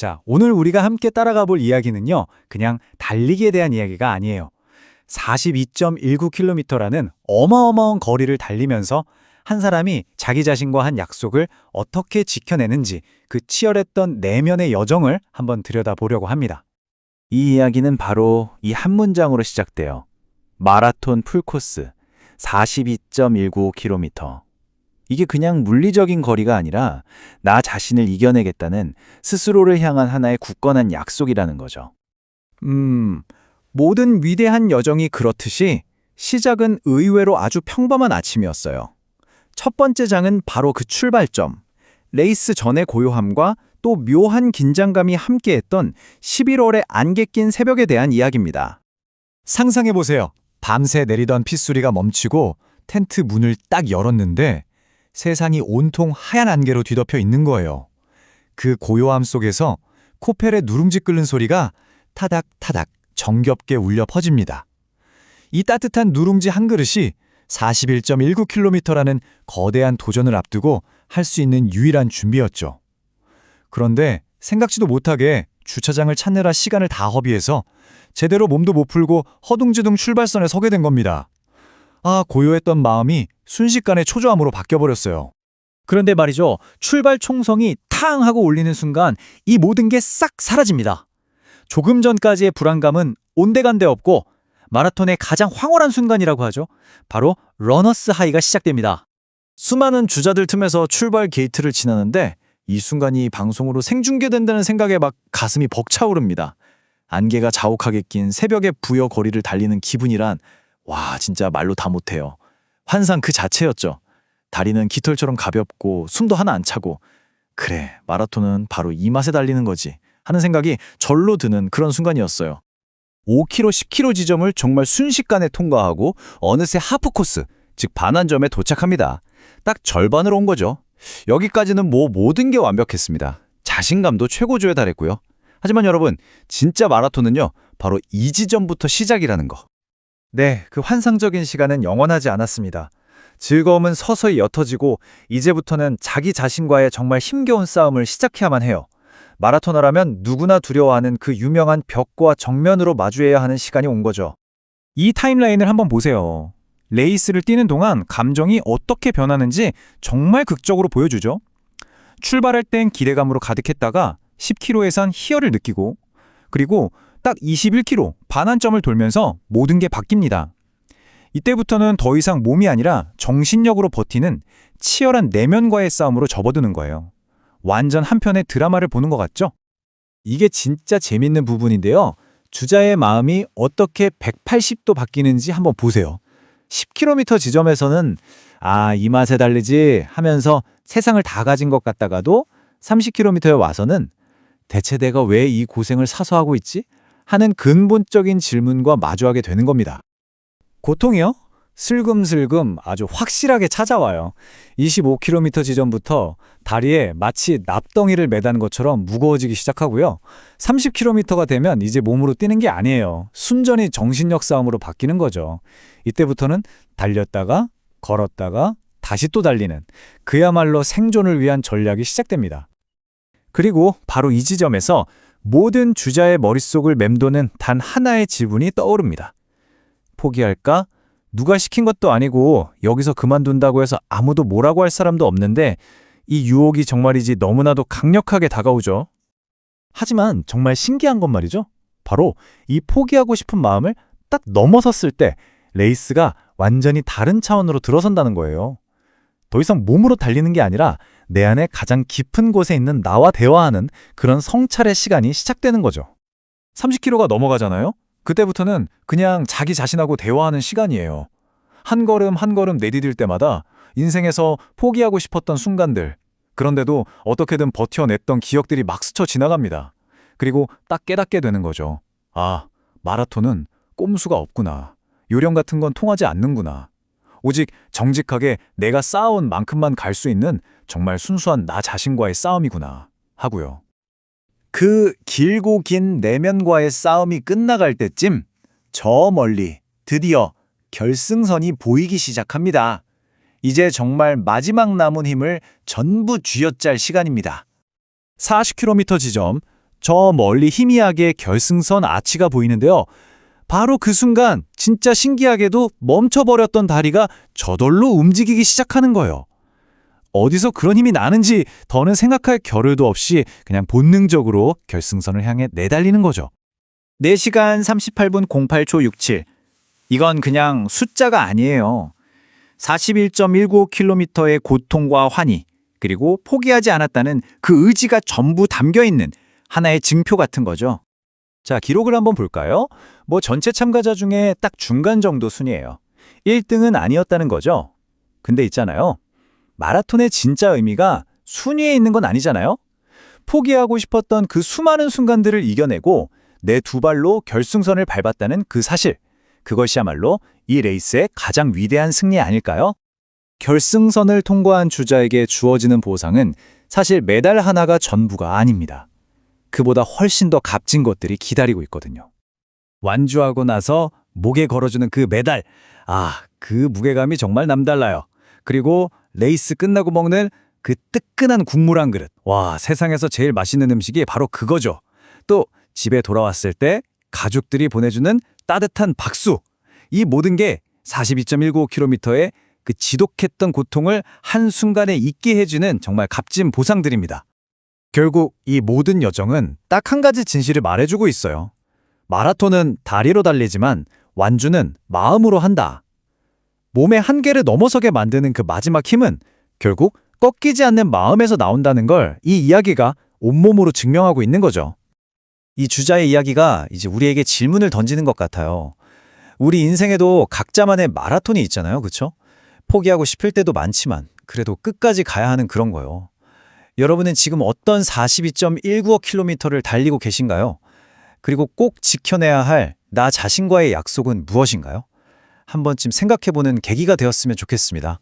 자, 오늘 우리가 함께 따라가 볼 이야기는요, 그냥 달리기에 대한 이야기가 아니에요. 42.19km라는 어마어마한 거리를 달리면서 한 사람이 자기 자신과 한 약속을 어떻게 지켜내는지 그 치열했던 내면의 여정을 한번 들여다보려고 합니다. 이 이야기는 바로 이 한 문장으로 시작돼요. 마라톤 풀코스 42.19km. 이게 그냥 물리적인 거리가 아니라 나 자신을 이겨내겠다는 스스로를 향한 하나의 굳건한 약속이라는 거죠. 음, 모든 위대한 여정이 그렇듯이 시작은 의외로 아주 평범한 아침이었어요. 첫 번째 장은 바로 그 출발점. 레이스 전의 고요함과 또 묘한 긴장감이 함께했던 11월의 안개 낀 새벽에 대한 이야기입니다. 상상해보세요. 밤새 내리던 핏소리가 멈추고 텐트 문을 딱 열었는데 세상이 온통 하얀 안개로 뒤덮여 있는 거예요. 그 고요함 속에서 코펠의 누룽지 끓는 소리가 타닥타닥 정겹게 울려 퍼집니다. 이 따뜻한 누룽지 한 그릇이 41.19km라는 거대한 도전을 앞두고 할 수 있는 유일한 준비였죠. 그런데 생각지도 못하게 주차장을 찾느라 시간을 다 허비해서 제대로 몸도 못 풀고 허둥지둥 출발선에 서게 된 겁니다. 아, 고요했던 마음이 순식간에 초조함으로 바뀌어버렸어요. 그런데 말이죠. 출발 총성이 탕 하고 울리는 순간 이 모든 게 싹 사라집니다. 조금 전까지의 불안감은 온데간데 없고 마라톤의 가장 황홀한 순간이라고 하죠. 바로 러너스 하이가 시작됩니다. 수많은 주자들 틈에서 출발 게이트를 지나는데 이 순간이 방송으로 생중계된다는 생각에 막 가슴이 벅차오릅니다. 안개가 자욱하게 낀 새벽의 부여 거리를 달리는 기분이란 와 진짜 말로 다 못해요. 환상 그 자체였죠. 다리는 깃털처럼 가볍고 숨도 하나 안 차고 그래 마라톤은 바로 이 맛에 달리는 거지 하는 생각이 절로 드는 그런 순간이었어요. 5km, 10km 지점을 정말 순식간에 통과하고 어느새 하프 코스, 즉 반환점에 도착합니다. 딱 절반으로 온 거죠. 여기까지는 뭐 모든 게 완벽했습니다. 자신감도 최고조에 달했고요. 하지만 여러분, 진짜 마라톤은요, 바로 이 지점부터 시작이라는 거. 네, 그 환상적인 시간은 영원하지 않았습니다. 즐거움은 서서히 옅어지고 이제부터는 자기 자신과의 정말 힘겨운 싸움을 시작해야만 해요. 마라토너라면 누구나 두려워하는 그 유명한 벽과 정면으로 마주해야 하는 시간이 온 거죠. 이 타임라인을 한번 보세요. 레이스를 뛰는 동안 감정이 어떻게 변하는지 정말 극적으로 보여주죠. 출발할 땐 기대감으로 가득했다가 10km에선 희열을 느끼고 그리고 딱 21km 반환점을 돌면서 모든 게 바뀝니다. 이때부터는 더 이상 몸이 아니라 정신력으로 버티는 치열한 내면과의 싸움으로 접어드는 거예요. 완전 한편의 드라마를 보는 것 같죠? 이게 진짜 재밌는 부분인데요. 주자의 마음이 어떻게 180도 바뀌는지 한번 보세요. 10km 지점에서는 아, 이 맛에 달리지 하면서 세상을 다 가진 것 같다가도 30km에 와서는 대체 내가 왜 이 고생을 사서 하고 있지? 하는 근본적인 질문과 마주하게 되는 겁니다. 고통이요? 슬금슬금 아주 확실하게 찾아와요. 25km 지점부터 다리에 마치 납덩이를 매다는 것처럼 무거워지기 시작하고요. 30km가 되면 이제 몸으로 뛰는 게 아니에요. 순전히 정신력 싸움으로 바뀌는 거죠. 이때부터는 달렸다가 걸었다가 다시 또 달리는 그야말로 생존을 위한 전략이 시작됩니다. 그리고 바로 이 지점에서 모든 주자의 머릿속을 맴도는 단 하나의 질문이 떠오릅니다. 포기할까? 누가 시킨 것도 아니고 여기서 그만둔다고 해서 아무도 뭐라고 할 사람도 없는데 이 유혹이 정말이지 너무나도 강력하게 다가오죠. 하지만 정말 신기한 건 말이죠. 바로 이 포기하고 싶은 마음을 딱 넘어섰을 때 레이스가 완전히 다른 차원으로 들어선다는 거예요. 더 이상 몸으로 달리는 게 아니라 내 안에 가장 깊은 곳에 있는 나와 대화하는 그런 성찰의 시간이 시작되는 거죠. 30km가 넘어가잖아요? 그때부터는 그냥 자기 자신하고 대화하는 시간이에요. 한 걸음 한 걸음 내디딜 때마다 인생에서 포기하고 싶었던 순간들, 그런데도 어떻게든 버텨냈던 기억들이 막 스쳐 지나갑니다. 그리고 딱 깨닫게 되는 거죠. 아, 마라톤은 꼼수가 없구나. 요령 같은 건 통하지 않는구나. 오직 정직하게 내가 쌓아온 만큼만 갈 수 있는 정말 순수한 나 자신과의 싸움이구나 하고요. 그 길고 긴 내면과의 싸움이 끝나갈 때쯤 저 멀리 드디어 결승선이 보이기 시작합니다. 이제 정말 마지막 남은 힘을 전부 쥐어짤 시간입니다. 40km 지점 저 멀리 희미하게 결승선 아치가 보이는데요. 바로 그 순간 진짜 신기하게도 멈춰버렸던 다리가 저절로 움직이기 시작하는 거예요. 어디서 그런 힘이 나는지 더는 생각할 겨를도 없이 그냥 본능적으로 결승선을 향해 내달리는 거죠. 4시간 38분 08초 67. 이건 그냥 숫자가 아니에요. 41.195km의 고통과 환희, 그리고 포기하지 않았다는 그 의지가 전부 담겨 있는 하나의 증표 같은 거죠. 자, 기록을 한번 볼까요? 뭐 전체 참가자 중에 딱 중간 정도 순이에요. 1등은 아니었다는 거죠. 근데 있잖아요. 마라톤의 진짜 의미가 순위에 있는 건 아니잖아요. 포기하고 싶었던 그 수많은 순간들을 이겨내고 내 두 발로 결승선을 밟았다는 그 사실. 그것이야말로 이 레이스의 가장 위대한 승리 아닐까요? 결승선을 통과한 주자에게 주어지는 보상은 사실 메달 하나가 전부가 아닙니다. 그보다 훨씬 더 값진 것들이 기다리고 있거든요. 완주하고 나서 목에 걸어주는 그 메달. 아, 그 무게감이 정말 남달라요. 그리고 레이스 끝나고 먹는 그 뜨끈한 국물 한 그릇. 와, 세상에서 제일 맛있는 음식이 바로 그거죠. 또 집에 돌아왔을 때 가족들이 보내주는 따뜻한 박수. 이 모든 게 42.195km의 그 지독했던 고통을 한순간에 잊게 해주는 정말 값진 보상들입니다. 결국 이 모든 여정은 딱 한 가지 진실을 말해주고 있어요. 마라톤은 다리로 달리지만 완주는 마음으로 한다. 몸의 한계를 넘어서게 만드는 그 마지막 힘은 결국 꺾이지 않는 마음에서 나온다는 걸 이 이야기가 온몸으로 증명하고 있는 거죠. 이 주자의 이야기가 이제 우리에게 질문을 던지는 것 같아요. 우리 인생에도 각자만의 마라톤이 있잖아요. 그렇죠? 포기하고 싶을 때도 많지만 그래도 끝까지 가야 하는 그런 거요. 여러분은 지금 어떤 42.195km를 달리고 계신가요? 그리고 꼭 지켜내야 할 나 자신과의 약속은 무엇인가요? 한 번쯤 생각해보는 계기가 되었으면 좋겠습니다.